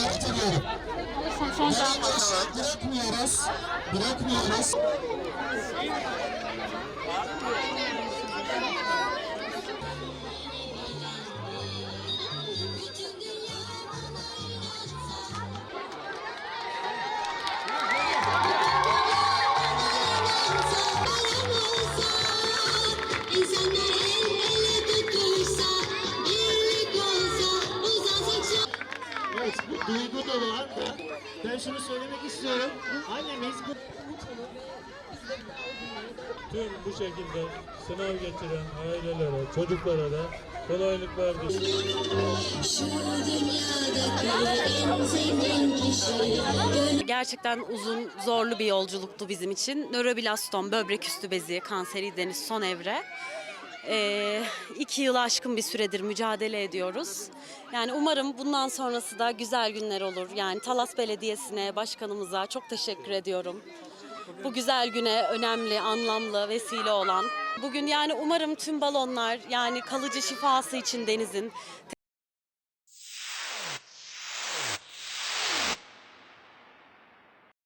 ediyorum. Son, son daha. Bırakmıyoruz. Bırakmıyoruz. Evet, bu duygu dolu hatta. Ben şunu söylemek istiyorum. Annemiz bu Tüm bu şekilde sınav geçiren ailelere, çocuklara da kolaylıklar diliyorum. şu dünyadaki en zengin kişi. Gerçekten uzun, zorlu bir yolculuktu bizim için. Nöroblastom, böbrek üstü bezi kanseri deniz son evre. Ee, iki yılı aşkın bir süredir mücadele ediyoruz. Yani umarım bundan sonrası da güzel günler olur. Yani Talas Belediyesi'ne, başkanımıza çok teşekkür ediyorum. Bu güzel güne önemli, anlamlı, vesile olan. Bugün yani umarım tüm balonlar yani kalıcı şifası için denizin